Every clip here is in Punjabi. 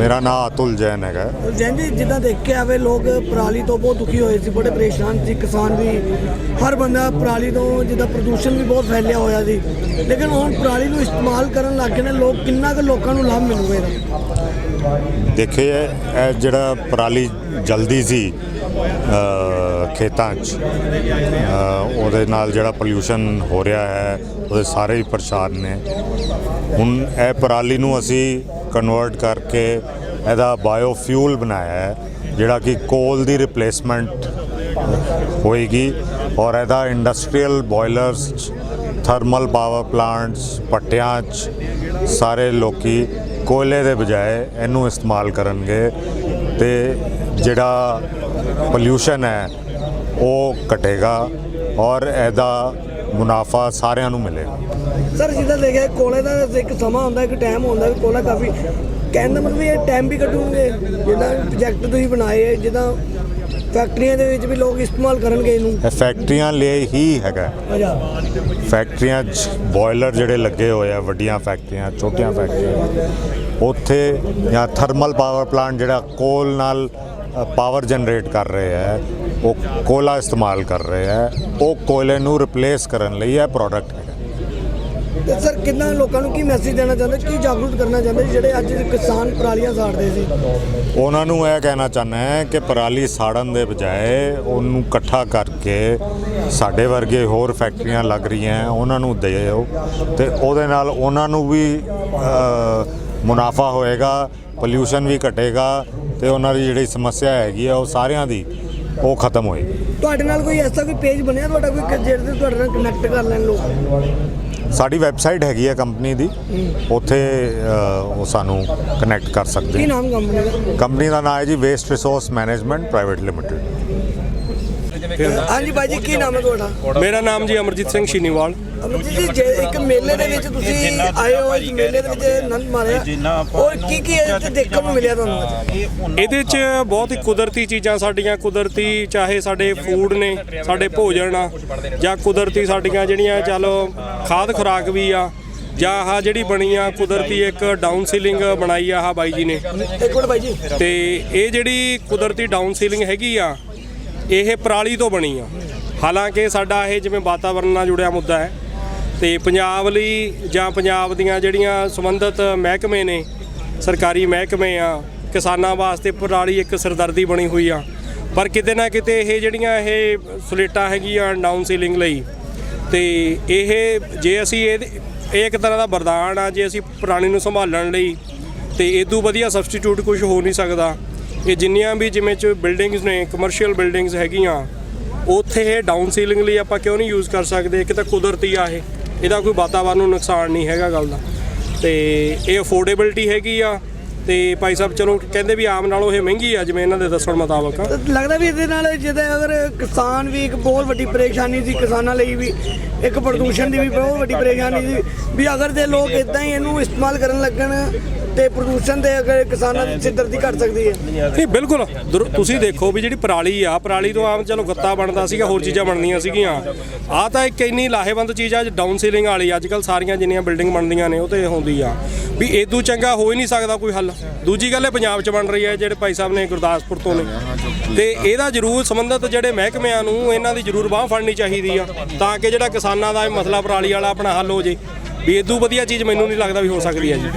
ਮੇਰਾ ਨਾਮ ਅਤੁਲ ਜੈਨ ਹੈਗਾ। ਜੈਨ ਜੀ ਜਿੱਦਾਂ ਦੇਖ ਕੇ ਆਵੇ ਲੋਕ ਪਰਾਲੀ ਤੋਂ ਬਹੁਤ ਦੁਖੀ ਹੋਏ ਸੀ ਬੜੇ ਪਰੇਸ਼ਾਨ ਸੀ। ਕਿਸਾਨ ਵੀ ਹਰ ਬੰਦਾ ਪਰਾਲੀ ਤੋਂ ਜਿੱਦਾਂ ਪ੍ਰਦੂਸ਼ਣ ਵੀ ਬਹੁਤ ਫੈਲਿਆ ਹੋਇਆ ਸੀ। ਲੇਕਿਨ ਹੁਣ ਪਰਾਲੀ ਨੂੰ ਇਸਤੇਮਾਲ ਕਰਨ ਲੱਗ ਗਏ ਨੇ ਲੋਕ ਕਿੰਨਾ ਕੁ ਲੋਕਾਂ ਨੂੰ ਲਾਭ ਮਿਲੂਗਾ ਇਹਦਾ? ਦੇਖੇ ਇਹ ਜਿਹੜਾ ਪਰਾਲੀ ਜਲਦੀ ਸੀ ਖੇਤਾਂ 'ਚ ਉਹਦੇ ਨਾਲ ਜਿਹੜਾ ਪੋਲਿਊਸ਼ਨ ਹੋ ਰਿਹਾ ਹੈ ਉਹਦੇ ਸਾਰੇ ਹੀ ਪਰੇਸ਼ਾਨ ਨੇ। ਹੁਣ ਇਹ ਪਰਾਲੀ ਨੂੰ ਅਸੀਂ ਕਨਵਰਟ ਕਰਕੇ ਇਹਦਾ ਬਾਇਓਫਿਊਲ ਬਣਾਇਆ ਹੈ, ਜਿਹੜਾ ਕਿ ਕੋਲ ਦੀ ਰਿਪਲੇਸਮੈਂਟ ਹੋਏਗੀ ਔਰ ਇਹਦਾ industrial boilers thermal power plants ਪੱਟਿਆਂ 'ਚ ਸਾਰੇ ਲੋਕੀ ਕੋਇਲੇ ਦੇ ਬਜਾਏ ਇਹਨੂੰ ਇਸਤੇਮਾਲ ਕਰਨਗੇ ਤੇ ਜਿਹੜਾ ਪੋਲਿਊਸ਼ਨ ਹੈ ਉਹ ਘਟੇਗਾ ਔਰ ਇਹਦਾ ਮੁਨਾਫਾ ਸਾਰਿਆਂ ਨੂੰ ਮਿਲੇਗਾ। ਸਰ ਜਿੱਦਾਂ ਦੇਖਿਆ ਕੋਲੇ ਦਾ ਇੱਕ ਸਮਾਂ ਹੁੰਦਾ ਇੱਕ ਟਾਈਮ ਹੁੰਦਾ ਵੀ ਕੋਲਾ ਕਾਫੀ। ਕਹਿਣ ਦਾ ਮਤਲਬ ਇਹ ਟਾਈਮ ਵੀ ਕੱਢੂਗੇ ਜਿੱਦਾਂ ਪ੍ਰੋਜੈਕਟ ਤੁਸੀਂ ਬਣਾਏ ਹੈ, ਜਿੱਦਾਂ ਫੈਕਟਰੀਆਂ ਦੇ ਵਿੱਚ ਵੀ ਲੋਕ ਇਸਤੇਮਾਲ ਕਰਨਗੇ ਇਹਨੂੰ। ਇਹ ਫੈਕਟਰੀਆਂ ਲਈ ਹੀ ਹੈਗਾ। ਫੈਕਟਰੀਆਂ 'ਚ ਬਾਇਲਰ ਜਿਹੜੇ ਲੱਗੇ ਹੋਏ ਆ ਵੱਡੀਆਂ ਫੈਕਟਰੀਆਂ ਛੋਟੀਆਂ ਫੈਕਟਰੀਆਂ ਉੱਥੇ ਜਾਂ ਥਰਮਲ ਪਾਵਰ ਪਲਾਂਟ ਜਿਹੜਾ ਕੋਲ ਨਾਲ ਪਾਵਰ ਜਨਰੇਟ ਕਰ ਰਹੇ ਹੈ ਉਹ ਕੋਲਾ ਇਸਤੇਮਾਲ ਕਰ ਰਹੇ ਹੈ ਉਹ ਕੋਇਲੇ ਨੂੰ ਰਿਪਲੇਸ ਕਰਨ ਲਈ ਇਹ ਪ੍ਰੋਡਕਟ ਹੈਗਾ ਤੇ ਸਰ ਕਿੰਨਾ ਲੋਕਾਂ ਨੂੰ ਕੀ ਮੈਸੇਜ ਦੇਣਾ ਚਾਹੁੰਦੇ? ਕੀ ਜਾਗਰੂਕ ਕਰਨਾ ਚਾਹੁੰਦੇ ਜਿਹੜੇ ਅੱਜ ਕਿਸਾਨ ਪਰਾਲੀਆਂ ਸਾੜਦੇ ਸੀ? ਉਹਨਾਂ ਨੂੰ ਇਹ ਕਹਿਣਾ ਚਾਹੁੰਦਾ ਹੈ ਕਿ ਪਰਾਲੀ ਸਾੜਨ ਦੇ ਬਜਾਏ ਉਹਨੂੰ ਇਕੱਠਾ ਕਰਕੇ ਸਾਡੇ ਵਰਗੇ ਹੋਰ ਫੈਕਟਰੀਆਂ ਲੱਗ ਰਹੀਆਂ ਉਹਨਾਂ ਨੂੰ ਦਿਓ। ਤੇ ਉਹਦੇ ਨਾਲ ਉਹਨਾਂ ਨੂੰ ਵੀ ਮੁਨਾਫਾ ਹੋਏਗਾ ਪੋਲਿਊਸ਼ਨ ਵੀ ਘਟੇਗਾ ਤੇ ਉਹਨਾਂ ਦੀ ਜਿਹੜੀ ਸਮੱਸਿਆ ਹੈਗੀ ਆ ਉਹ ਸਾਰਿਆਂ ਦੀ ਉਹ ਖਤਮ ਹੋਏਗੀ ਤੁਹਾਡੇ ਨਾਲ ਕੋਈ ਐਸਾ ਕੋਈ ਪੇਜ ਬਣਿਆ ਤੁਹਾਡਾ ਕੋਈ ਕਿ ਜਿਹੜੇ ਤੇ ਤੁਹਾਡੇ ਨਾਲ ਕਨੈਕਟ ਕਰ ਲੈਣ ਲੋਕ? ਸਾਡੀ ਵੈਬਸਾਈਟ ਹੈਗੀ ਹੈ ਕੰਪਨੀ ਦੀ। ਉੱਥੇ ਅ, ਉਹ ਸਾਨੂੰ ਕਨੈਕਟ ਕਰ ਸਕਦੇ ਕੀ ਆ। ਨਾਮ ਕੰਪਨੀ ਦਾ? ਕੰਪਨੀ ਦਾ ਨਾਮ ਹੈ ਜੀ waste resource management private limited ਹਾਂਜੀ ਭਾਈ ਜੀ ਕੀ ਨਾਮ ਹੈ ਤੁਹਾਡਾ? ਮੇਰਾ ਨਾਮ ਜੀ ਅਮਰਜੀਤ ਸਿੰਘ ਸ਼ੀਨੀਵਾਲ ਅਮਰਜੀਤ ਜੀ ਜੇ ਇੱਕ ਮੇਲੇ ਦੇ ਵਿੱਚ ਤੁਸੀਂ ਆਏ ਹੋ ਇਸ ਮੇਲੇ ਦੇ ਵਿੱਚ ਆਨੰਦ ਮਾਰਿਆ। ਔਰ ਕੀ ਕੀ ਇਹ 'ਚ ਦੇਖਣ ਨੂੰ ਮਿਲਿਆ ਤੁਹਾਨੂੰ? ਅੱਜ? ਇਹਦੇ 'ਚ ਬਹੁਤ ਹੀ ਕੁਦਰਤੀ ਚੀਜ਼ਾਂ ਸਾਡੀਆਂ ਕੁਦਰਤੀ ਚਾਹੇ ਸਾਡੇ ਫੂਡ ਨੇ ਸਾਡੇ ਭੋਜਨ ਆ ਜਾਂ ਕੁਦਰਤੀ ਸਾਡੀਆਂ ਜਿਹੜੀਆਂ ਚਲੋ ਖਾਦ ਖੁਰਾਕ ਵੀ ਆ ਜਾਂ ਆਹ ਜਿਹੜੀ ਬਣੀ ਆ ਕੁਦਰਤੀ ਇੱਕ ਡਾਊਨ ਸੀਲਿੰਗ ਬਣਾਈ ਆ ਆਹ ਬਾਈ ਜੀ ਨੇ। ਇੱਕ ਮਿੰਟ ਭਾਈ ਜੀ। ਤੇ ਇਹ ਜਿਹੜੀ ਕੁਦਰਤੀ ਡਾਊਨ ਸੀਲਿੰਗ ਹੈਗੀ ਆ ਇਹ ਪਰਾਲੀ ਤੋਂ ਬਣੀ ਆ। ਹਾਲਾਂਕਿ ਸਾਡਾ ਇਹ ਜਿਵੇਂ ਵਾਤਾਵਰਣ ਨਾਲ ਜੁੜਿਆ ਮੁੱਦਾ ਹੈ। ਤੇ ਪੰਜਾਬ ਲਈ ਜਾਂ ਪੰਜਾਬ ਦੀਆਂ ਜਿਹੜੀਆਂ ਸੰਬੰਧਿਤ ਮਹਿਕਮੇ ਨੇ, ਸਰਕਾਰੀ ਮਹਿਕਮੇ ਆ, ਕਿਸਾਨਾਂ ਵਾਸਤੇ ਪਰਾਲੀ ਇੱਕ ਸਰਦਰਦੀ ਬਣੀ ਹੋਈ ਆ। ਪਰ ਕਿਤੇ ਨਾ ਕਿਤੇ ਇਹ ਜਿਹੜੀਆਂ ਇਹ ਸਲੇਟਾਂ ਹੈਗੀਆਂ ਡਾਊਨ ਸੀਲਿੰਗ ਲਈ, ਤੇ ਇਹ ਜੇ ਅਸੀਂ ਇਹ ਇਹ ਇੱਕ ਤਰ੍ਹਾਂ ਦਾ ਵਰਦਾਨ ਆ, ਜੇ ਅਸੀਂ ਪ੍ਰਾਣੀ ਨੂੰ ਸੰਭਾਲਣ ਲਈ, ਤੇ ਤੋਂ ਵਧੀਆ ਸਬਸਟੀਟਿਊਟ ਕੁਝ ਹੋ ਨਹੀਂ ਸਕਦਾ। ਇਹ ਜਿੰਨੀਆਂ ਵੀ ਜਿਵੇਂ ਚ ਬਿਲਡਿੰਗਸ ਨੇ ਕਮਰਸ਼ੀਅਲ ਬਿਲਡਿੰਗਸ ਹੈਗੀਆਂ, ਉੱਥੇ ਇਹ ਡਾਊਨ ਸੀਲਿੰਗ ਲਈ ਆਪਾਂ ਕਿਉਂ ਨਹੀਂ ਯੂਜ਼ ਕਰ ਸਕਦੇ? ਇੱਕ ਤਾਂ ਕੁਦਰਤੀ ਆ ਇਹ। ਇਹਦਾ ਕੋਈ ਵਾਤਾਵਰਨ ਨੂੰ ਨੁਕਸਾਨ ਨਹੀਂ ਹੈਗਾ ਗੱਲ ਦਾ। ਤੇ ਇਹ ਅਫੋਰਡੇਬਿਲਟੀ ਹੈਗੀ ਆ ਤੇ ਭਾਈ ਸਾਹਿਬ ਚਲੋ ਕਹਿੰਦੇ ਵੀ ਆਮ ਨਾਲੋਂ ਇਹ ਮਹਿੰਗੀ ਆ ਜਿਵੇਂ ਇਹਨਾਂ ਦੇ ਦੱਸਣ ਮੁਤਾਬਕ। ਲੱਗਦਾ ਵੀ ਇਹਦੇ ਨਾਲ ਜਿੱਦਾਂ ਅਗਰ ਕਿਸਾਨ ਵੀ ਇੱਕ ਬਹੁਤ ਵੱਡੀ ਪਰੇਸ਼ਾਨੀ ਸੀ ਕਿਸਾਨਾਂ ਲਈ ਵੀ ਇੱਕ ਪ੍ਰਦੂਸ਼ਣ ਦੀ ਵੀ ਬਹੁਤ ਵੱਡੀ ਪਰੇਸ਼ਾਨੀ ਸੀ ਵੀ ਅਗਰ ਜੇ ਲੋਕ ਇਦਾਂ ਹੀ ਇਹਨੂੰ ਇਸਤੇਮਾਲ ਕਰਨ ਲੱਗਣ ਤੇ ਪ੍ਰਦੂਸ਼ਣ ਦੇ ਅਗਰ ਕਿਸਾਨਾਂ ਦੀ ਸਿਰਦਰਦੀ ਘਟ ਸਕਦੀ ਹੈ। ਨਹੀਂ ਬਿਲਕੁਲ। ਦਰ- ਤੁਸੀਂ ਦੇਖੋ ਵੀ ਜਿਹੜੀ ਪਰਾਲੀ ਆ ਪਰਾਲੀ ਤੋਂ ਆਮ ਚਲੋ ਗੱਤਾ ਬਣਦਾ ਸੀਗਾ ਹੋਰ ਚੀਜ਼ਾਂ ਬਣਦੀਆਂ ਸੀਗੀਆਂ। ਆ ਤਾਂ ਇੱਕ ਇੰਨੀ ਲਾਹੇਵੰਦ ਚੀਜ਼ ਆ ਡਾਊਨ ਸੀਲਿੰਗ ਵਾਲੀ ਅੱਜ ਕੱਲ ਸਾਰੀਆਂ ਜਿੰਨੀਆਂ ਬਿਲਡਿੰਗ ਬਣਦੀਆਂ ਨੇ ਉਹ ਤੇ ਹੁੰਦੀ ਆ। ਵੀ ਇਦੋਂ ਚੰਗਾ ਹੋ ਹੀ ਨਹੀਂ ਸਕਦਾ ਕੋਈ ਹੱਲ। ਦੂਜੀ ਗੱਲ ਇਹ ਪੰਜਾਬ 'ਚ ਬਣ ਰਹੀ ਹੈ ਜਿਹੜੇ ਭਾਈ ਸਾਹਿਬ ਨੇ ਗੁਰਦਾਸਪੁਰ ਤੋਂ ਨੇ। ਤੇ ਇਹਦਾ ਜ਼ਰੂਰ ਸੰਬੰਧਿਤ ਜਿਹੜੇ ਮਹਿਕਮਿਆਂ ਨੂੰ ਇਹਨਾਂ ਦੀ ਜ਼ਰੂਰ ਬਾਹ ਫੜਨੀ ਚਾਹੀਦੀ ਆ ਤਾਂ ਕਿ ਜਿਹੜਾ ਕਿਸਾਨਾਂ ਦਾ ਇਹ ਮਸਲਾ ਪਰਾਲੀ ਵਾਲਾ ਆਪਣਾ ਹੱਲ ਹੋ ਜੇ। ਵੀ ਇਦੋਂ ਵਧੀਆ ਚੀਜ਼ ਮੈਨੂੰ ਨਹੀਂ ਲੱਗਦਾ ਵੀ ਹੋ ਸਕਦੀ ਹੈ ਜੀ।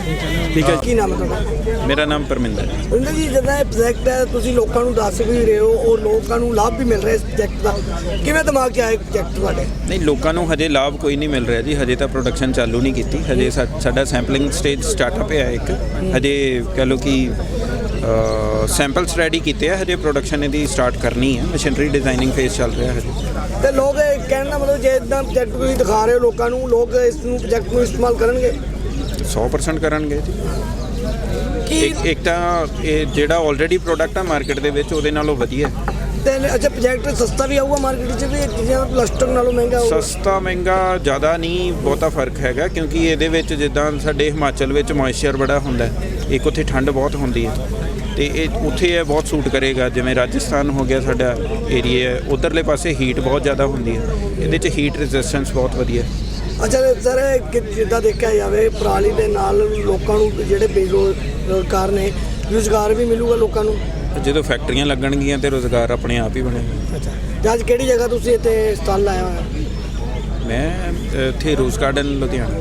ਠੀਕ ਹੈ ਜੀ। ਕੀ ਨਾਮ ਹੈ ਤੁਹਾਡਾ? ਮੇਰਾ ਨਾਮ ਪਰਮਿੰਦਰ ਹੈ। ਉਹਨਾਂ ਜੀ ਜਿੱਦਾਂ ਇਹ ਪ੍ਰੋਜੈਕਟ ਹੈ ਤੁਸੀਂ ਲੋਕਾਂ ਨੂੰ ਦੱਸ ਵੀ ਰਹੇ ਹੋ ਔਰ ਲੋਕਾਂ ਨੂੰ ਲਾਭ ਵੀ ਮਿਲ ਰਿਹਾ ਇਸ ਪ੍ਰੋਜੈਕਟ ਦਾ। ਕਿਵੇਂ ਦਿਮਾਗ 'ਚ ਆਇਆ ਪ੍ਰੋਜੈਕਟ ਤੁਹਾਡੇ? ਨਹੀਂ ਲੋਕਾਂ ਨੂੰ ਹਜੇ ਲਾਭ ਕੋਈ ਨਹੀਂ ਮਿਲ ਰਿਹਾ ਜੀ। ਹਜੇ ਤਾਂ ਪ੍ਰੋਡਕਸ਼ਨ ਚਾਲੂ ਨਹੀਂ ਕੀਤੀ। ਹਜੇ ਸਾਡਾ ਸੈਂਪਲਿੰਗ ਸਟੇਜ ਸਟਾਰਟਅਪ ਹੈ ਇੱਕ। ਹਜੇ ਕਹ ਲਓ ਕਿ ਸੈਂਪਲਸ ਰੈਡੀ ਕੀਤੇ ਆ ਹਜੇ ਪ੍ਰੋਡਕਸ਼ਨ ਇਹਦੀ ਸਟਾਰਟ ਕਰਨੀ ਹੈ ਮਸ਼ੀਨਰੀ ਡਿਜ਼ਾਈਨਿੰਗ ਫੇਜ਼ ਚੱਲ ਰਿਹਾ ਹਜੇ। ਤੇ ਲੋਕ ਇਹ ਕਹਿਣ ਦਾ ਮਤਲਬ ਜੇ ਇਦਾਂ ਪ੍ਰੋਜੈਕਟ ਤੁਸੀਂ ਦਿਖਾ ਰਹੇ ਹੋ ਲੋਕਾਂ ਨੂੰ ਲੋਕ ਇਸ ਨੂੰ ਪ੍ਰੋਜੈਕਟ ਨੂੰ ਇਸਤੇਮਾਲ ਕਰਨਗੇ? 100% ਕਰਨਗੇ ਜੀ। ਕੀ ਇੱਕ ਇੱਕ ਤਾਂ ਇਹ ਜਿਹੜਾ ਆਲਰੇਡੀ ਪ੍ਰੋਡਕਟ ਆ ਮਾਰਕੀਟ ਦੇ ਵਿੱਚ ਉਹਦੇ ਨਾਲੋਂ ਵਧੀਆ। ਹੈ ਤੇ ਅੱਛਾ ਪ੍ਰੋਜੈਕਟ ਸਸਤਾ ਵੀ ਆਊਗਾ ਮਾਰਕੀਟ 'ਚ ਵੀ ਚੀਜ਼ਾਂ ਪਲਾਸਟਿਕ ਨਾਲੋਂ ਮਹਿੰਗਾ ਆਊਗਾ? ਸਸਤਾ ਮਹਿੰਗਾ ਜ਼ਿਆਦਾ ਨਹੀਂ ਬਹੁਤਾ ਫ਼ਰਕ ਹੈਗਾ ਕਿਉਂਕਿ ਇਹਦੇ ਵਿੱਚ ਜਿੱਦਾਂ ਸਾਡੇ ਹਿਮਾਚਲ ਵਿੱਚ ਮੋਇਸਚਰ ਬੜਾ ਹੁੰਦਾ ਇੱਕ ਉੱਥੇ ਠੰਡ ਬਹੁਤ ਹੁੰਦੀ ਹੈ। ਤੇ ਇਹ ਉੱਥੇ ਇਹ ਬਹੁਤ ਸੂਟ ਕਰੇਗਾ ਜਿਵੇਂ ਰਾਜਸਥਾਨ ਹੋ ਗਿਆ ਸਾਡਾ ਏਰੀਆ ਉਧਰਲੇ ਪਾਸੇ ਹੀਟ ਬਹੁਤ ਜ਼ਿਆਦਾ ਹੁੰਦੀ ਹੈ। ਇਹਦੇ 'ਚ ਹੀਟ ਰੈਜ਼ਿਸਟੈਂਸ ਬਹੁਤ ਵਧੀਆ ਅੱਛਾ ਸਰ ਜਿੱਦਾਂ ਦੇਖਿਆ ਜਾਵੇ ਪਰਾਲੀ ਦੇ ਨਾਲ ਲੋਕਾਂ ਨੂੰ ਜਿਹੜੇ ਬੇਰੁਜ਼ਗਾਰ ਨੇ ਰੁਜ਼ਗਾਰ ਵੀ ਮਿਲੂਗਾ ਲੋਕਾਂ ਨੂੰ? ਜਦੋਂ ਫੈਕਟਰੀਆਂ ਲੱਗਣਗੀਆਂ ਤੇ ਰੋਜ਼ਗਾਰ ਆਪਣੇ ਆਪ ਹੀ ਬਣੇਗਾ। ਅੱਛਾ। ਤੇ ਅੱਜ ਕਿਹੜੀ ਜਗ੍ਹਾ ਤੁਸੀਂ ਇੱਥੇ ਸਟਾਲ ਲਾਇਆ ਹੋਇਆ? ਮੈਂ ਅ, ਇੱਥੇ ਰੋਜ਼ ਗਾਰਡਨ ਲੁਧਿਆਣਾ।